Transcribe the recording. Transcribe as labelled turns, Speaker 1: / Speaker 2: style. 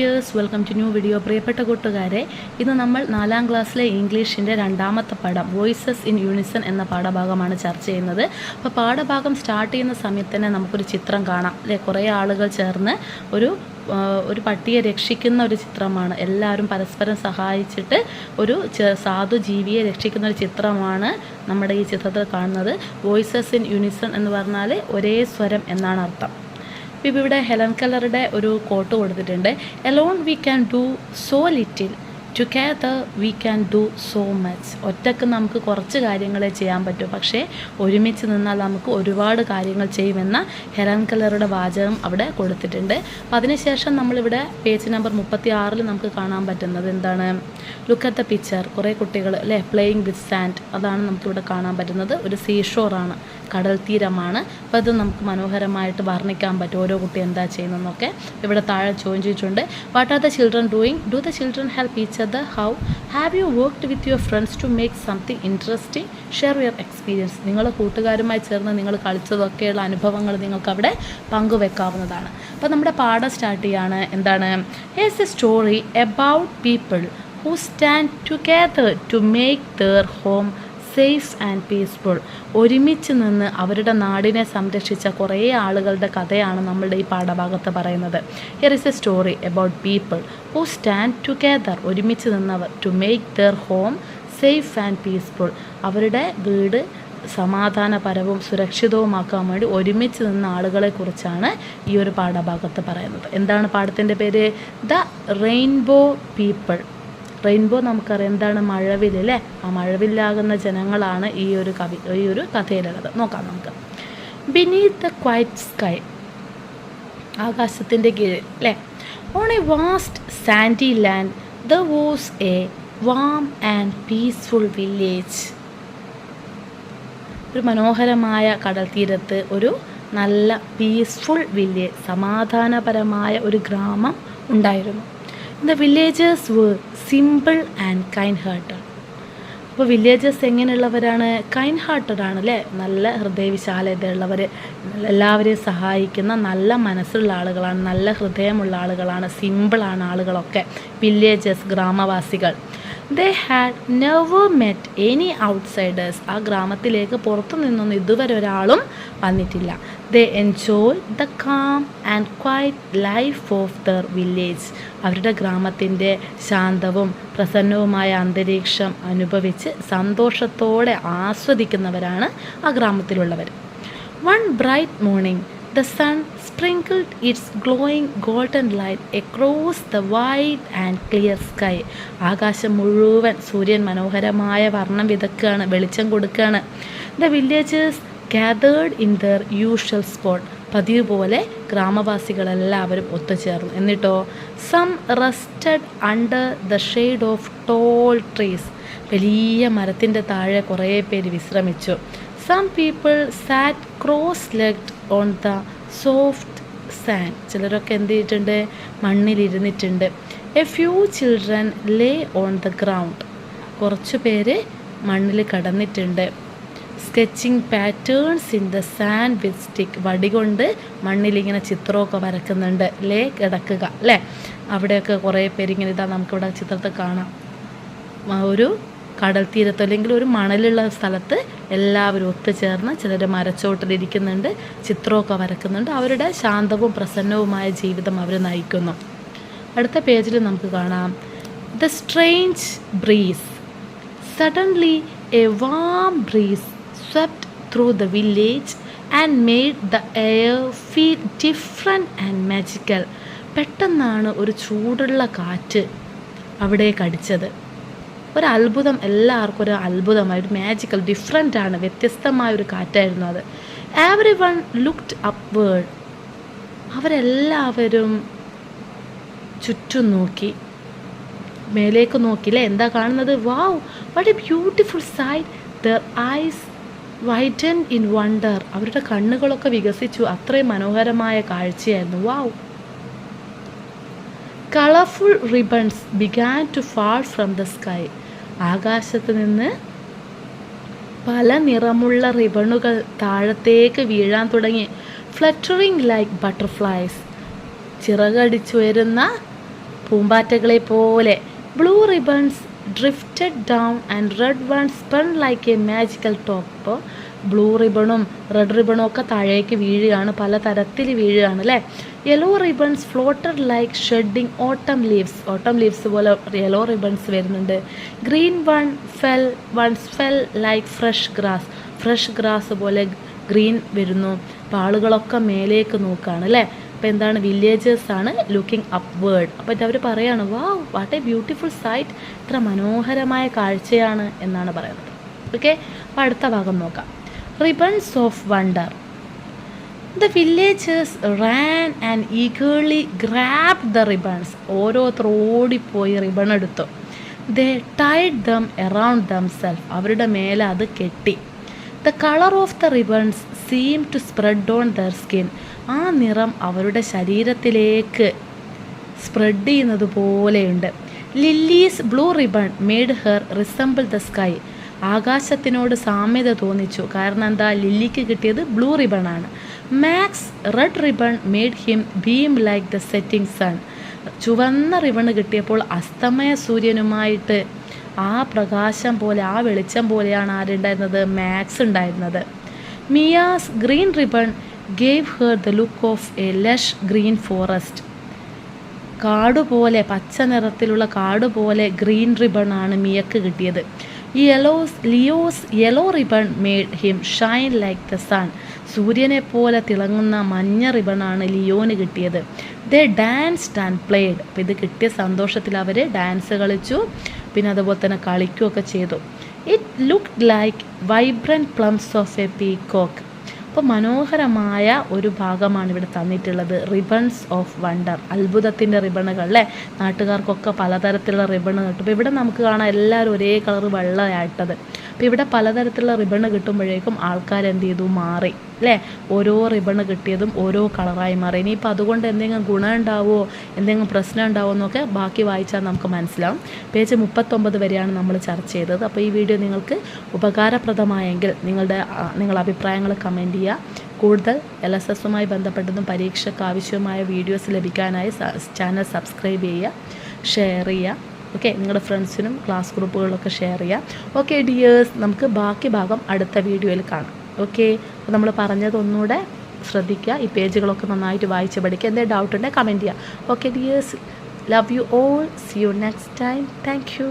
Speaker 1: Years welcome to new video പ്രിയപ്പെട്ട കൂട്ടുകാരെ ഇന്ന് നമ്മൾ നാലാം ക്ലാസ്സിലെ ഇംഗ്ലീഷിന്റെ രണ്ടാമത്തെ പാഠം വോയിസസ് ഇൻ യൂണിസൺ എന്ന പാഠഭാഗമാണ് ചർച്ച ചെയ്യുന്നത്. അപ്പോൾ പാഠഭാഗം സ്റ്റാർട്ട് ചെയ്യുന്ന സമയത്ത് തന്നെ നമുക്കൊരു ചിത്രം കാണാം. അല്ലെ കുറേ ആളുകൾ ചേർന്ന് ഒരു ഒരു പട്ടിയെ രക്ഷിക്കുന്ന ഒരു ചിത്രമാണ്. എല്ലാവരും പരസ്പരം സഹായിച്ചിട്ട് ഒരു സാധു ജീവിയെ രക്ഷിക്കുന്ന ഒരു ചിത്രമാണ് നമ്മുടെ ഈ ചിത്രത്തിൽ കാണുന്നത്. വോയിസസ് ഇൻ യൂണിസൺ എന്ന് പറഞ്ഞാൽ ഒരേ സ്വരം എന്നാണ് അർത്ഥം. ഇപ്പം ഇവിടെ ഹെലൻ കലറുടെ ഒരു കോട്ട് കൊടുത്തിട്ടുണ്ട് alone we can do so little together we can do so much ഒറ്റയ്ക്ക് നമുക്ക് കുറച്ച് കാര്യങ്ങളെ ചെയ്യാൻ പറ്റൂ പക്ഷേ ഒരുമിച്ച് നിന്നാൽ നമുക്ക് ഒരുപാട് കാര്യങ്ങൾ ചെയ്യുമെന്ന ഹെലൻ കലറുടെ വാചകം അവിടെ കൊടുത്തിട്ടുണ്ട്. അപ്പം അതിനുശേഷം നമ്മളിവിടെ പേജ് നമ്പർ മുപ്പത്തി ആറിൽ നമുക്ക് കാണാൻ പറ്റുന്നത് എന്താണ്? ലുക്ക് അറ്റ് ദ പിക്ചർ കുറേ കുട്ടികൾ അല്ലേ? പ്ലേയിങ് വിത്ത് സാൻഡ് അതാണ് നമുക്കിവിടെ കാണാൻ പറ്റുന്നത്. ഒരു സീഷോറാണ് കടൽ തീരമാണ്. അപ്പോൾ ഇത് നമുക്ക് മനോഹരമായിട്ട് വർണിക്കാൻ പറ്റും. ഓരോ കുട്ടി എന്താ ചെയ്യുന്നതെന്നൊക്കെ ഇവിടെ താഴെ ചോദിച്ചിട്ടുണ്ട് what are the children doing do the children help each other how have you worked with your friends to make something interesting share your experience നിങ്ങൾ കൂട്ടുകാരുമായി ചേർന്ന് നിങ്ങൾ കളിച്ചതൊക്കെയുള്ള അനുഭവങ്ങൾ നിങ്ങൾക്ക് അവിടെ പങ്കുവെക്കാവുന്നതാണ്. അപ്പോൾ നമ്മുടെ പാഠം സ്റ്റാർട്ട് ചെയ്യാണ്. എന്താണ്? Is a story about people who stand together to make their home safe and peaceful. ഒരുമിച്ച് നിന്ന് അവരുടെ നാടിനെ സംരക്ഷിച്ച കുറേ ആളുകളുടെ കഥയാണ് നമ്മളുടെ ഈ പാഠഭാഗത്ത് പറയുന്നത്. Here is a story about people who stand together ഒരുമിച്ച് നിന്നവർ to make their home safe and peaceful അവരുടെ വീട് സമാധാനപരവും സുരക്ഷിതവുമാക്കാൻ വേണ്ടി ഒരുമിച്ച് നിന്ന ആളുകളെക്കുറിച്ചാണ് ഈ ഒരു പാഠഭാഗത്ത് പറയുന്നത്. എന്താണ് പാഠത്തിന്റെ പേര്? ദ റെയിൻബോ പീപ്പിൾ റെയിൻബോ നമുക്കറിയാം എന്താണ് മഴവിൽ ആ മഴവില്ലാകുന്ന ജനങ്ങളാണ് ഈ ഒരു കവി ഈ ഒരു കഥയിലുള്ളത്. നോക്കാം നമുക്ക്. ബിനീത് ദ ക്വൈറ്റ് സ്കൈ ആകാശത്തിന്റെ കീഴിൽ അല്ലേ? On a vast sandy land there was a warm and peaceful village ഒരു മനോഹരമായ കടൽ തീരത്ത് ഒരു നല്ല പീസ്ഫുൾ വില്ലേജ് സമാധാനപരമായ ഒരു ഗ്രാമം ഉണ്ടായിരുന്നു. The villagers were simple and kind hearted അപ്പോൾ വില്ലേജേഴ്സ് എങ്ങനെയുള്ളവരാണ്? കൈൻഡ് ഹാർട്ടഡ് ആണ് അല്ലേ നല്ല ഹൃദയവിശാലതയുള്ളവർ എല്ലാവരെയും സഹായിക്കുന്ന നല്ല മനസ്സുള്ള ആളുകളാണ് നല്ല ഹൃദയമുള്ള ആളുകളാണ് സിമ്പിളാണ് ആളുകളൊക്കെ വില്ലേജേഴ്സ് ഗ്രാമവാസികൾ. They had never met any outsiders ആ ഗ്രാമത്തിലേക്ക് പുറത്തു നിന്നൊന്നും ഇതുവരെ ഒരാളും വന്നിട്ടില്ല. They enjoy the calm and quiet life of their village അവരുടെ ഗ്രാമത്തിന്റെ ശാന്തവും പ്രസന്നവുമായ അന്തരീക്ഷം അനുഭവിച്ച് സന്തോഷത്തോടെ ആസ്വദിക്കുന്നവരാണ് ആ ഗ്രാമത്തിലുള്ളവർ. One bright morning the sun sprinkled its glowing golden light across the wide and clear sky ആകാശം മുഴുവൻ സൂര്യൻ മനോഹരമായ വർണം വിതക്കുകയാണ് വെളിച്ചം കൊടുക്കുകയാണ്. The villagers gathered in their usual spot പതിവ് പോലെ ഗ്രാമവാസികളെല്ലാവരും ഒത്തുചേർന്നു. എന്നിട്ടോ? Some rested under the shade of tall trees വലിയ മരത്തിന്റെ താഴെ കുറേ പേര് വിശ്രമിച്ചു. Some people sat cross legged on the soft sand ചിലരൊക്കെ എന്ത് ചെയ്തിട്ടുണ്ട്? മണ്ണിലിരുന്നിട്ടുണ്ട്. A few children lay on the ground കുറച്ച് പേര് മണ്ണിൽ കടന്നിട്ടുണ്ട്. Sketching patterns in the sand with stick വടി കൊണ്ട് മണ്ണിലിങ്ങനെ ചിത്രമൊക്കെ വരക്കുന്നുണ്ട്. ലേ കിടക്കുക. അല്ലേ അവിടെയൊക്കെ കുറേ പേരിങ്ങനെ ഇതാ നമുക്കിവിടെ ചിത്രത്തിൽ കാണാം. ഒരു കടൽ തീരത്തോ അല്ലെങ്കിൽ ഒരു മണലുള്ള സ്ഥലത്ത് എല്ലാവരും ഒത്തുചേർന്ന് ചിലർ മരച്ചോട്ടിലിരിക്കുന്നുണ്ട് ചിത്രമൊക്കെ വരക്കുന്നുണ്ട്. അവരുടെ ശാന്തവും പ്രസന്നവുമായ ജീവിതം അവർ നയിക്കുന്നു. അടുത്ത പേജിൽ നമുക്ക് കാണാം. The strange breeze suddenly a warm breeze swept through the village and made the air feel different and magical പെട്ടെന്നാണ് ഒരു ചൂടുള്ള കാറ്റ് അവിടേക്ക് അടിച്ചത്. ഒരു അത്ഭുതം എല്ലാവർക്കും ഒരു അത്ഭുതമായി ഒരു മാജിക്കൽ ഡിഫറെന്റ് ആണ് വ്യത്യസ്തമായ ഒരു കാറ്റായിരുന്നു അത്. എവറി വൺ ലുക്ഡ് അപ്വേഡ് അവരെല്ലാവരും ചുറ്റും നോക്കി. മേലേക്ക് നോക്കിയില്ലേ എന്താ കാണുന്നത്? Wow what a beautiful sight their eyes widen in wonder. അവരുടെ കണ്ണുകളൊക്കെ വികസിച്ചു. അത്രയും മനോഹരമായ കാഴ്ചയായിരുന്നു. Wow colourful ribbons began to fall from the sky. ആകാശത്ത് നിന്ന് പല നിറമുള്ള റിബണുകൾ താഴത്തേക്ക് വീഴാൻ തുടങ്ങി. ഫ്ലറ്ററിങ് ലൈക്ക് ബട്ടർഫ്ലൈസ്. ചിറകടിച്ചുയരുന്ന പൂമ്പാറ്റകളെ പോലെ. Blue ribbons drifted down and red one spun like a magical top blue റിബണും red റിബണും ഒക്കെ താഴേക്ക് വീഴുകയാണ് പല തരത്തിൽ വീഴുകയാണ് അല്ലേ? Yellow ribbons floated like shedding autumn leaves autumn leaves പോലെ യെല്ലോ റിബൺസ് വരുന്നുണ്ട്. Green one fell ones fell like fresh grass fresh grass പോലെ ഗ്രീൻ വരുന്നു. അപ്പോൾ ആളുകളൊക്കെ മേലേക്ക് നോക്കുകയാണ് അല്ലേ? അപ്പോൾ എന്താണ് വില്ലേജേഴ്സ് ആണ് ലുക്കിംഗ് അപ്വേർഡ് അപ്പോൾ അവർ പറയുകയാണ് വാ വാട്ട് എ ബ്യൂട്ടിഫുൾ സൈറ്റ് ഇത്ര മനോഹരമായ കാഴ്ചയാണ് എന്നാണ് പറയുന്നത്. ഓക്കെ അപ്പോൾ അടുത്ത ഭാഗം നോക്കാം. Ribbons of wonder the villagers ran and eagerly grab the ribbons ഓരോരുത്തർ ഓടിപ്പോയി റിബൺ എടുത്തു. They tied them around themselves അവരുടെ മേലെ അത് കെട്ടി. The colour of the ribbons seem to spread on their skin ആ നിറം അവരുടെ ശരീരത്തിലേക്ക് സ്പ്രെഡ് ചെയ്യുന്നത് പോലെയുണ്ട്. Lily's blue ribbon made her resemble the sky ആകാശത്തിനോട് സാമ്യത തോന്നിച്ചു. കാരണം എന്താ? ലില്ലിക്ക് കിട്ടിയത് ബ്ലൂ റിബൺ ആണ്. Max red ribbon made him beam like the setting sun ചുവന്ന റിബണ് കിട്ടിയപ്പോൾ അസ്തമയ സൂര്യനുമായിട്ട് ആ പ്രകാശം പോലെ ആ വെളിച്ചം പോലെയാണ് ആരുണ്ടായിരുന്നത് മാക്സ് ഉണ്ടായിരുന്നത്. Mia's green ribbon gave her the look of a lush green forest കാട് പോലെ പച്ച നിറത്തിലുള്ള കാട് പോലെ ഗ്രീൻ റിബൺ ആണ് മിയക്ക് കിട്ടിയത്. Yellows Leo's yellow ribbon made him shine like the sun സൂര്യനെ പോലെ തിളങ്ങുന്ന മഞ്ഞ റിബൺ ആണ് ലിയോന് കിട്ടിയത്. ദ ഡാൻസ്ഡ് ആൻഡ് പ്ലേഡ് അപ്പോൾ ഇത് കിട്ടിയ സന്തോഷത്തിൽ അവർ ഡാൻസ് കളിച്ചു. പിന്നെ അതുപോലെ തന്നെ കളിക്കുകയൊക്കെ ചെയ്തു. It look like vibrant plumes of a peacock അപ്പോൾ മനോഹരമായ ഒരു ഭാഗമാണ് ഇവിടെ തന്നിട്ടുള്ളത്. റിബൺസ് ഓഫ് വണ്ടർ അത്ഭുതത്തിന്റെ റിബണുകൾ അല്ലേ? നാട്ടുകാർക്കൊക്കെ പലതരത്തിലുള്ള റിബണ് കിട്ടും. ഇപ്പോൾ ഇവിടെ നമുക്ക് കാണാം എല്ലാവരും ഒരേ കളർ വെള്ളമായിട്ടത് അപ്പോൾ ഇവിടെ പലതരത്തിലുള്ള റിബണ് കിട്ടുമ്പോഴേക്കും ആൾക്കാർ എന്ത് ചെയ്തു? മാറി. അല്ലേ ഓരോ റിബണ് കിട്ടിയതും ഓരോ കളറായി മാറി. ഇനിയിപ്പോൾ അതുകൊണ്ട് എന്തെങ്കിലും ഗുണം ഉണ്ടാവുമോ എന്തെങ്കിലും പ്രശ്നം ഉണ്ടാവുമോ എന്നൊക്കെ ബാക്കി വായിച്ചാൽ നമുക്ക് മനസ്സിലാവും. പേജ് മുപ്പത്തൊമ്പത് വരെയാണ് നമ്മൾ ചർച്ച ചെയ്തത്. അപ്പോൾ ഈ വീഡിയോ നിങ്ങൾക്ക് ഉപകാരപ്രദമായെങ്കിൽ നിങ്ങളുടെ നിങ്ങളുടെ അഭിപ്രായങ്ങൾ കമന്റ് ചെയ്യുക. കൂടുതൽ എൽ എസ് എസുമായി ബന്ധപ്പെട്ടതും പരീക്ഷയ്ക്ക് ആവശ്യമായ വീഡിയോസ് ലഭിക്കാനായി ചാനൽ സബ്സ്ക്രൈബ് ചെയ്യുക. ഷെയർ ചെയ്യുക. ഓക്കെ നിങ്ങളുടെ ഫ്രണ്ട്സിനും ക്ലാസ് ഗ്രൂപ്പുകളിലൊക്കെ ഷെയർ ചെയ്യുക ഓക്കെ ഡിയേഴ്സ് നമുക്ക് ബാക്കി ഭാഗം അടുത്ത വീഡിയോയിൽ കാണാം. ഓക്കെ അപ്പോൾ നമ്മൾ പറഞ്ഞതൊന്നുകൂടെ ശ്രദ്ധിക്കുക. ഈ പേജുകളൊക്കെ നന്നായിട്ട് വായിച്ച് പഠിക്കുക. എന്തെങ്കിലും ഡൗട്ട് ഉണ്ടെങ്കിൽ കമന്റ് ചെയ്യുക. Okay dears love you all see you next time thank you